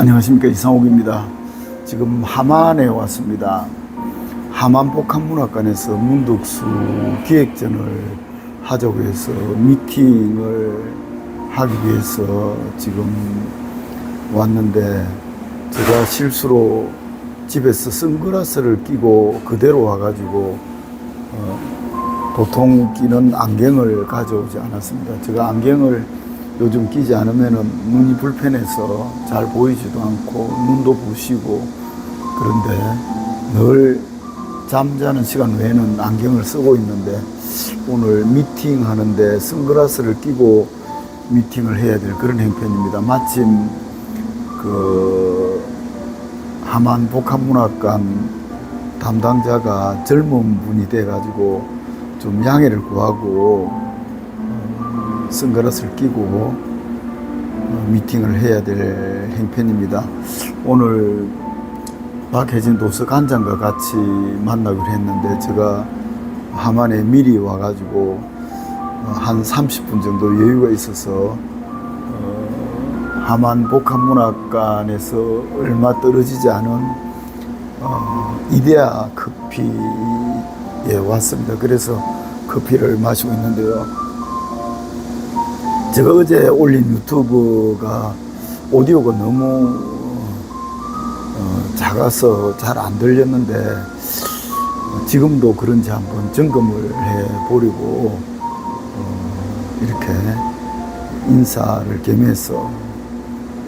안녕하십니까 이상옥입니다. 지금 하만에 왔습니다. 하만 복합문학관에서 문득수 기획전을 하자고 해서 미팅을 하기 위해서 지금 왔는데 제가 실수로 집에서 선글라스를 끼고 그대로 와가지고 어, 보통 끼는 안경을 가져오지 않았습니다. 제가 안경을 요즘 끼지 않으면 눈이 불편해서 잘 보이지도 않고 눈도 부시고 그런데 늘 잠자는 시간 외에는 안경을 쓰고 있는데 오늘 미팅 하는데 선글라스를 끼고 미팅을 해야 될 그런 형편입니다. 마침 그 하만 복합문학관 담당자가 젊은 분이 돼가지고 좀 양해를 구하고 어, 선글라스를 끼고 어, 미팅을 해야 될 형편입니다. 오늘 박혜진 도서관장과 같이 만나기로 했는데 제가 하만에 미리 와가지고 어, 한 30분 정도 여유가 있어서 어, 하만 복합문학관에서 얼마 떨어지지 않은 어, 이데아 커피에 왔습니다. 그래서 커피를 마시고 있는데요. 제가 어제 올린 유튜브가 오디오가 너무 어, 작아서 잘 안 들렸는데 어, 지금도 그런지 한번 점검을 해 보려고 어, 이렇게 인사를 겸해서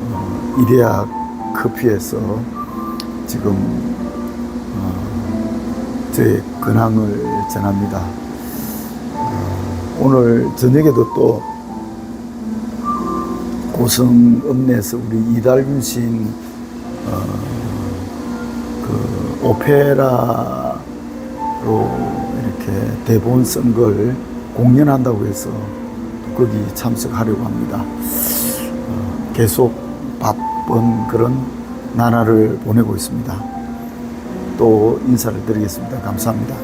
어, 이데아 커피에서 지금 어, 근황을 전합니다. 어, 오늘 저녁에도 또 고성 읍내에서 우리 이달균 시인 어, 그 오페라로 이렇게 대본 쓴 걸 공연한다고 해서 거기 참석하려고 합니다. 어, 계속 바쁜 그런 나날을 보내고 있습니다. 또 인사를 드리겠습니다. 감사합니다.